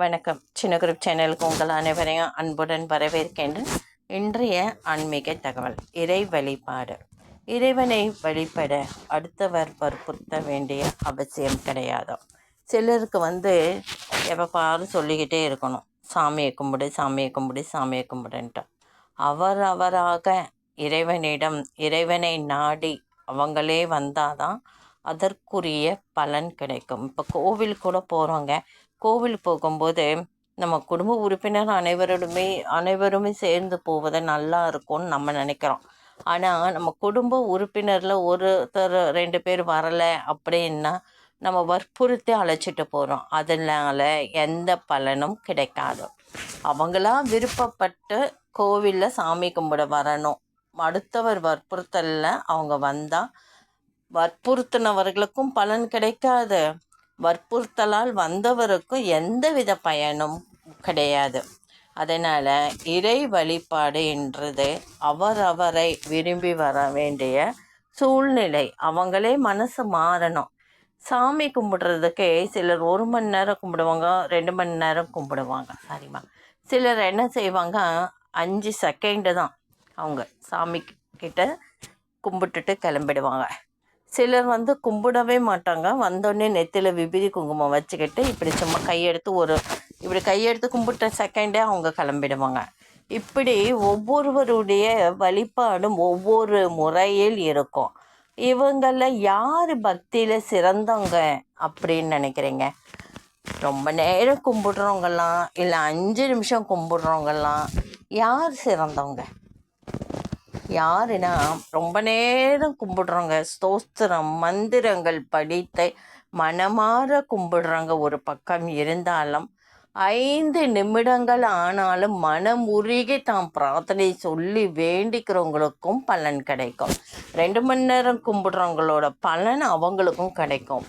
வணக்கம். சின்ன குரூப் சேனலுக்கு உங்கள் அனைவரையும் அன்புடன் வரவேற்கின்றேன். இன்றைய ஆன்மீக தகவல் இறை வழிபாடு. இறைவனை வழிபட அடுத்தவர் வற்புறுத்த வேண்டிய அவசியம் கிடையாது. சிலருக்கு வந்து எப்போ சொல்லிக்கிட்டே இருக்கணும். சாமியை கும்பிடு சாமியை கும்பிடு சாமியை கும்பிடுன்ட்டு. அவர் அவராக இறைவனிடம் இறைவனை நாடி அவங்களே வந்தாதான் அதற்குரிய பலன் கிடைக்கும். இப்போ கோவில் கூட போகிறவங்க கோவில் போகும்போது நம்ம குடும்ப உறுப்பினர் அனைவருமே அனைவருமே சேர்ந்து போவது நல்லா இருக்கும்னு நம்ம நினைக்கிறோம். ஆனால் நம்ம குடும்ப உறுப்பினரில் ஒருத்தர் ரெண்டு பேர் வரலை அப்படின்னா நம்ம வற்புறுத்தி அழைச்சிட்டு போகிறோம் அதனால எந்த பலனும் கிடைக்காது. அவங்களா விருப்பப்பட்டு கோவிலில் சாமி கும்பிட வரணும். அடுத்தவர் வற்புறுத்தலில் அவங்க வந்தால் வற்புறுத்தினவர்களுக்கும் பலன் கிடைக்காது. வற்புறுத்தலால் வந்தவருக்கும் எந்தவித பயனும் கிடையாது. அதனால் இறை வழிபாடு என்றது அவரவரை விரும்பி வர வேண்டிய சூழ்நிலை. அவங்களே மனசு மாறணும். சாமி கும்பிடுறதுக்கே சிலர் ஒரு மணி நேரம் கும்பிடுவாங்க ரெண்டு மணி நேரம் கும்பிடுவாங்க. சரிம்மா. சிலர் என்ன செய்வாங்க அஞ்சு செகண்டு தான் அவங்க சாமி கிட்ட கும்பிட்டுட்டு கிளம்பிடுவாங்க. சிலர் வந்து கும்பிடவே மாட்டாங்க. வந்தோடனே நெத்தியில் விபூதி குங்குமம் வச்சுக்கிட்டு இப்படி சும்மா கையெடுத்து ஒரு இப்படி கையெடுத்து கும்பிட்ட செகண்டே அவங்க கிளம்பிடுவாங்க. இப்படி ஒவ்வொருவருடைய வழிபாடும் ஒவ்வொரு முறையில் இருக்கும். இவங்களில் யார் பக்தியில் சிறந்தவங்க அப்படின்னு நினைக்கிறீங்க? ரொம்ப நேரம் கும்பிடுறவங்கலாம் இல்லை அஞ்சு நிமிஷம் கும்பிடுறவங்கலாம் யார் சிறந்தவங்க? யாருன்னா ரொம்ப நேரம் கும்பிடுறோங்க ஸ்தோத்திரம் மந்திரங்கள் படித்து மனமாற கும்பிடுறாங்க ஒரு பக்கம் இருந்தாலும் ஐந்து நிமிடங்கள் ஆனாலும் மனம் உருகி தாம் பிரார்த்தனை சொல்லி வேண்டிக்கிறவங்களுக்கும் பலன் கிடைக்கும். ரெண்டு மணி நேரம் கும்பிடுறவங்களோட பலன் அவங்களுக்கும் கிடைக்கும்.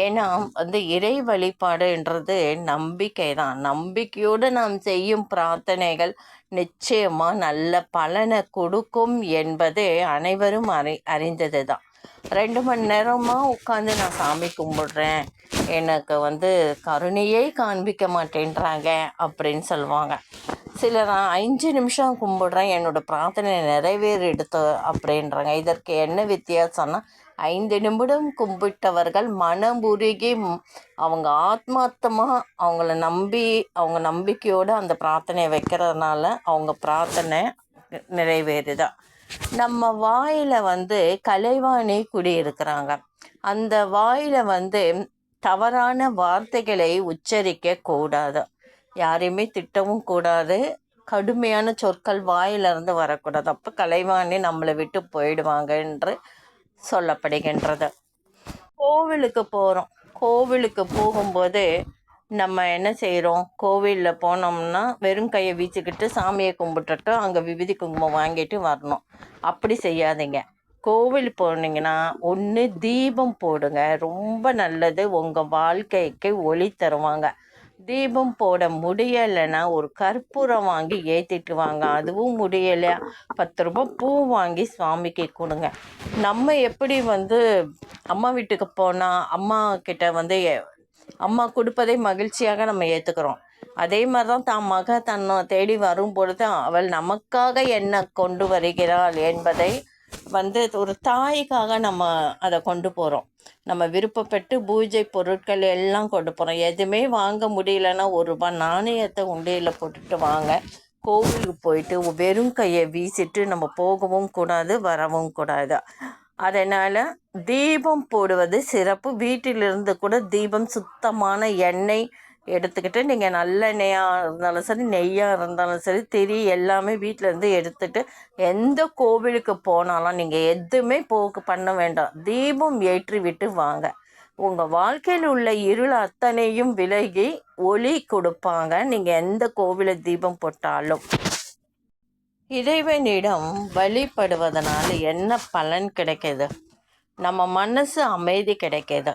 ஏன்னா வந்து இறை வழிபாடுன்றது நம்பிக்கை தான் நம்பிக்கையோடு நாம் செய்யும் பிரார்த்தனைகள் நிச்சயமாக நல்ல பலனை கொடுக்கும் என்பது அனைவரும் அறி அறிந்தது தான் ரெண்டு மணி நேரமாக உட்காந்து நான் சாமி கும்பிடுறேன். எனக்கு வந்து கருணையே காண்பிக்க மாட்டேன்றாங்க அப்படின்னு சொல்லுவாங்க. சிலர் நான் அஞ்சு நிமிஷம் கும்பிடுறேன் என்னோடய பிரார்த்தனை நிறைவேறிடுத்து அப்படின்றாங்க. இதற்கு என்ன வித்தியாசம்னா ஐந்து நிமிடம் கும்பிட்டவர்கள் மனம் உருகி அவங்க ஆத்மார்த்தமாக அவங்கள நம்பி அவங்க நம்பிக்கையோடு அந்த பிரார்த்தனையை வைக்கிறதுனால அவங்க பிரார்த்தனை நிறைவேறுதா. நம்ம வாயில் வந்து கலைவாணி குடியிருக்கிறாங்க. அந்த வாயில் வந்து தவறான வார்த்தைகளை உச்சரிக்க கூடாது. யாரையுமே திட்டவும் கூடாது. கடுமையான சொற்கள் வாயிலிருந்து வரக்கூடாது. அப்போ கலைவாணி நம்மளை விட்டு போயிடுவாங்க என்று சொல்லப்படுகின்றது. கோவிலுக்கு போகிறோம் கோவிலுக்கு போகும்போது நம்ம என்ன செய்கிறோம் கோவிலில் போனோம்னா வெறும் கையை வீச்சுக்கிட்டு சாமியை கும்பிட்டுட்டு அங்கே விபூதி குங்குமம் வாங்கிட்டு வரணும். அப்படி செய்யாதீங்க. கோவில் போனீங்கன்னா ஒன்று தீபம் போடுங்க. ரொம்ப நல்லது. உங்கள் வாழ்க்கைக்கு ஒளி தருவாங்க. தீபம் போட முடியலைன்னா ஒரு கற்பூரம் வாங்கி ஏற்றிட்டு வாங்க. அதுவும் முடியலை. பத்து ரூபாய் பூ வாங்கி சுவாமிக்கு கொடுங்க. நம்ம எப்படி வந்து அம்மா வீட்டுக்கு போனால் அம்மா கிட்ட வந்து அம்மா கொடுப்பதை மகிழ்ச்சியாக நம்ம ஏற்றுக்கிறோம் அதே மாதிரி தான் தான் மக தன்னை தேடி வரும் பொழுது அவள் நமக்காக என்ன கொண்டு வருகிறாள் என்பதை வந்து ஒரு தாய்க்காக நம்ம அதை கொண்டு போகிறோம் நம்ம விருப்பப்பட்டு பூஜை பொருட்கள் எல்லாம் கொண்டு போகிறோம் எதுவுமே வாங்க முடியலன்னா ஒரு ரூபாய் நாணயத்தை உண்டையில் போட்டுட்டு வாங்க. கோவிலுக்கு போயிட்டு வெறும் கையை வீசிட்டு நம்ம போகவும் கூடாது வரவும் கூடாது. அதனால் தீபம் போடுவது சிறப்பு. வீட்டிலிருந்து கூட தீபம் சுத்தமான எண்ணெய் எடுத்துக்கிட்டு நீங்கள் நல்லெண்ணெயாக இருந்தாலும் சரி நெய்யாக இருந்தாலும் சரி திரி எல்லாமே வீட்டிலேருந்து எடுத்துகிட்டு எந்த கோவிலுக்கு போனாலும் நீங்கள் எதுவுமே போக்கு பண்ண வேண்டாம். தீபம் ஏற்றி விட்டு வாங்க. உங்கள் வாழ்க்கையில் உள்ள இருள் அத்தனையும் விலகி ஒளி கொடுப்பாங்க. நீங்கள் எந்த கோவில தீபம் போட்டாலும். இறைவனிடம் வழிபடுவதனால என்ன பலன் கிடைக்கிது? நம்ம மனசு அமைதி கிடைக்கிது.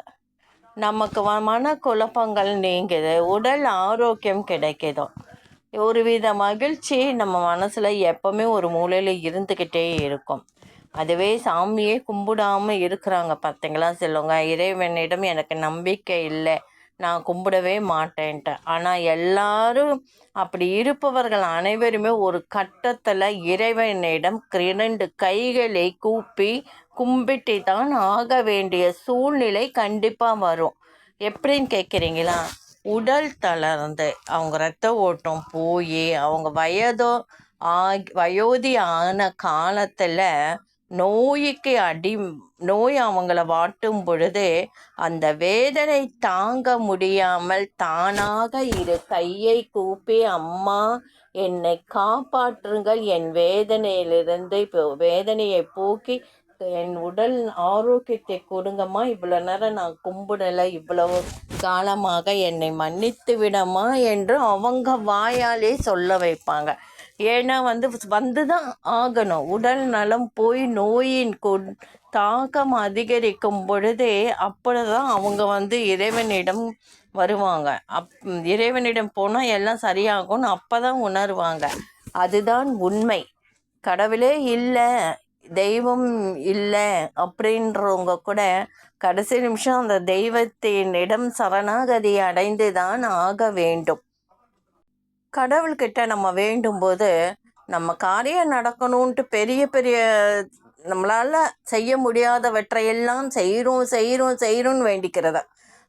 நமக்கு மன குழப்பங்கள் நீங்குது. உடல் ஆரோக்கியம் கிடைக்கிதும் ஒரு வித மகிழ்ச்சி நம்ம மனசில் எப்போவுமே ஒரு மூலையில் இருந்துக்கிட்டே இருக்கும். அதுவே சாமியே கும்பிடாமல் இருக்கிறாங்க பார்த்தீங்களா சொல்லுங்க இறைவனிடம் எனக்கு நம்பிக்கை இல்லை. நான் கும்பிடவே மாட்டேன்ட்டேன் ஆனால் எல்லாரும் அப்படி இருப்பவர்கள் அனைவருமே ஒரு கட்டத்தில் இறைவனிடம் இரண்டு கைகளை கூப்பி கும்பிட்டு தான் ஆக வேண்டிய சூழ்நிலை கண்டிப்பாக வரும். எப்படின்னு கேட்குறீங்களா உடல் தளர்ந்து அவங்க ரத்த ஓட்டம் போய் அவங்க வயதோ ஆகி வயோதி ஆன காலத்தில் நோய்க்கு அடி நோய் அவங்கள வாட்டும் பொழுது அந்த வேதனை தாங்க முடியாமல் தானாக இரு கையை கூப்பி அம்மா என்னை காப்பாற்றுங்கள். என் வேதனையிலிருந்து இப்போ வேதனையை போக்கி என் உடல் ஆரோக்கியத்தை கொடுங்கம்மா. இவ்வளோ நேரம் நான் கும்பிடலை இவ்வளவு காலமாக என்னை மன்னித்து விடமா என்று அவங்க வாயாலே சொல்ல வைப்பாங்க. ஏன்னா வந்து வந்து தான் ஆகணும். உடல் நலம் போய் நோயின் கொ தாக்கம் அதிகரிக்கும் பொழுதே அப்பொழுதுதான் அவங்க வந்து இறைவனிடம் வருவாங்க. அப் இறைவனிடம் போனால் எல்லாம் சரியாகும்னு அப்போ தான் உணர்வாங்க. அதுதான் உண்மை. கடவுளே இல்லை தெய்வம் இல்லை அப்படின்றவங்க கூட கடைசி நிமிஷம் அந்த தெய்வத்தினிடம் சரணாகதி அடைந்து தான் ஆக வேண்டும். கடவுள்கிட்ட நம்ம வேண்டும்போது நம்ம காரியம் நடக்கணுன்ட்டு பெரிய பெரிய நம்மளால் செய்ய முடியாதவற்றையெல்லாம் செய்கிறோம் செய்கிறோம் செய்கிறோன்னு வேண்டிக்கிறத.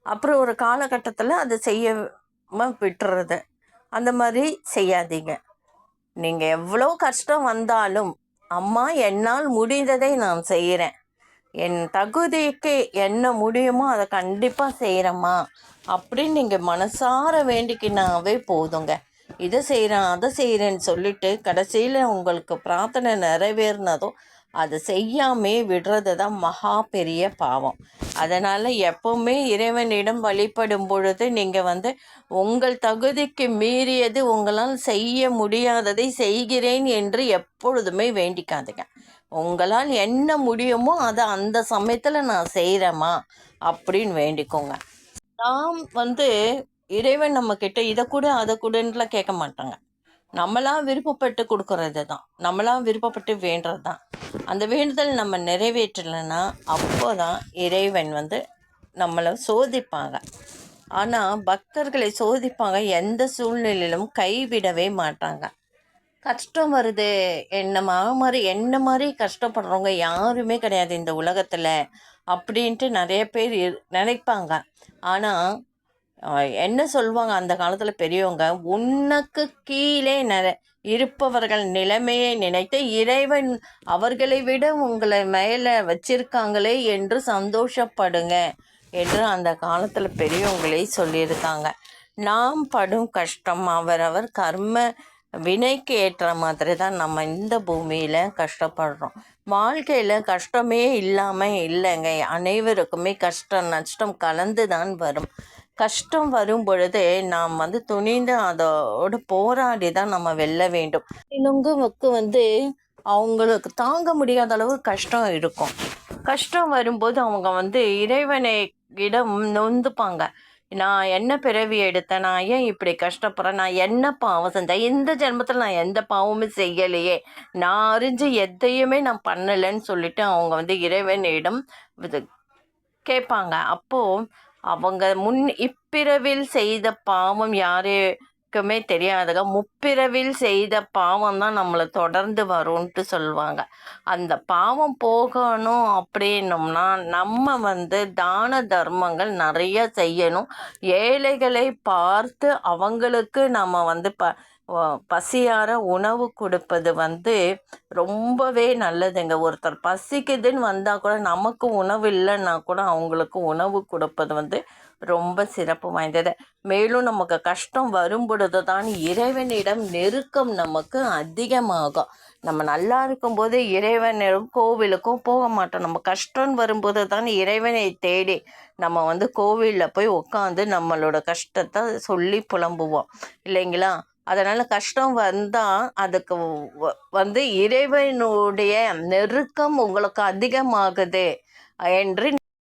அப்புறம் ஒரு காலகட்டத்தில் அதை செய்யாம விட்டுறது. அந்த மாதிரி செய்யாதீங்க. நீங்கள் எவ்வளோ கஷ்டம் வந்தாலும் அம்மா என்னால் முடிந்ததை நான் செய்கிறேன் என் தகுதிக்கு என்ன முடியுமோ அதை கண்டிப்பாக செய்கிறேம்மா அப்படின்னு நீங்கள் மனசார வேண்டிக்கினாவே போதுங்க. இதை செய்கிறேன் அதை செய்கிறேன்னு சொல்லிட்டு கடைசியில் உங்களுக்கு பிரார்த்தனை நிறைவேறினதும் அதை செய்யாமே விடுறது தான் மகா பெரிய பாவம். அதனால் எப்போவுமே இறைவனிடம் வழிபடும் பொழுது நீங்கள் வந்து உங்கள் தகுதிக்கு மீறியது உங்களால் செய்ய முடியாததை செய்கிறேன் என்று எப்பொழுதுமே வேண்டிக்காதுங்க. உங்களால் என்ன முடியுமோ அதை அந்த சமயத்தில் நான் செய்கிறேம்மா அப்படின்னு வேண்டிக்கோங்க. நாம் வந்து இறைவன் நம்மக்கிட்ட இதை கூட அதை கூடன்னுலாம் கேட்க மாட்டாங்க. நம்மளாம் விருப்பப்பட்டு கொடுக்கறது தான் நம்மளாம் விருப்பப்பட்டு வேண்டுறது தான் அந்த வேண்டுதல் நம்ம நிறைவேற்றலைன்னா அப்போ தான் இறைவன் வந்து நம்மளை சோதிப்பாங்க. ஆனால் பக்தர்களை சோதிப்பாங்க எந்த சூழ்நிலையிலும் கைவிடவே மாட்டாங்க. கஷ்டம் வருது என்ன மாதிரி என்ன மாதிரி கஷ்டப்படுறவங்க யாருமே கிடையாது இந்த உலகத்தில் அப்படின்ட்டு நிறைய பேர் நினைப்பாங்க. ஆனால் என்ன சொல்லுவாங்க அந்த காலத்தில் பெரியவங்க உனக்கு கீழே ந இருப்பவர்கள் நிலைமையை நினைத்து இறைவன் அவர்களை விட உங்களை மேலே வச்சிருக்காங்களே என்று சந்தோஷப்படுங்க என்று அந்த காலத்தில் பெரியவங்களே சொல்லியிருக்காங்க. நாம் படும் கஷ்டம் அவரவர் கர்ம வினைக்கு ஏற்ற மாதிரி தான் நம்ம இந்த பூமியில் கஷ்டப்படுறோம். வாழ்க்கையில் கஷ்டமே இல்லாமல் இல்லைங்க. அனைவருக்குமே கஷ்டம் நஷ்டம் கலந்து தான் வரும். கஷ்டம் வரும் பொழுது நாம் வந்து துணிந்து அதோடு போராடி தான் நம்ம வெல்ல வேண்டும். இவங்களுக்கு வந்து அவங்களுக்கு தாங்க முடியாத அளவு கஷ்டம் இருக்கும். கஷ்டம் வரும்போது அவங்க வந்து இறைவனை இடம் நொந்துப்பாங்க. நான் என்ன பிறவி எடுத்தேன்? நான் ஏன் இப்படி கஷ்டப்படுறேன்? நான் என்ன பாவம் செஞ்சேன்? இந்த ஜென்மத்தில் நான் எந்த பாவமும் செய்யலையே. நான் அறிஞ்சு எதையுமே நான் பண்ணலைன்னு சொல்லிட்டு அவங்க வந்து இறைவனிடம் இது கேட்பாங்க. அப்போது அவங்க முன் இப்பிறவில் செய்த பாவம் யாருக்குமே தெரியாதுங்க. முப்பிறவில் செய்த பாவம் தான் நம்மளை தொடர்ந்து வரும்ன்ட்டு சொல்லுவாங்க. அந்த பாவம் போகணும் அப்படின்னோம்னா நம்ம வந்து தான தர்மங்கள் நிறைய செய்யணும். ஏழைகளை பார்த்து அவங்களுக்கு நம்ம வந்து ப பசியார உணவு கொடுப்பது வந்து ரொம்பவே நல்லதுங்க. ஒருத்தர் பசிக்குதுன்னு வந்தால் கூட நமக்கு உணவு இல்லைன்னா கூட அவங்களுக்கு உணவு கொடுப்பது வந்து ரொம்ப சிறப்பு வாய்ந்தது. மேலும் நமக்கு கஷ்டம் வரும் பொழுது தான் இறைவனிடம் நெருக்கம் நமக்கு அதிகமாகும். நம்ம நல்லா இருக்கும்போது இறைவனிடம் கோவிலுக்கும் போக மாட்டோம். நம்ம கஷ்டம் வரும்போது தான் இறைவனை தேடி நம்ம வந்து கோவிலில் போய் உட்காந்து நம்மளோட கஷ்டத்தை சொல்லி புலம்புவோம். இல்லைங்களா? அதனால் கஷ்டம் வந்தால் அதுக்கு வந்து இறைவனுடைய நெருக்கம் உங்களுக்கு அதிகமாகுது என்று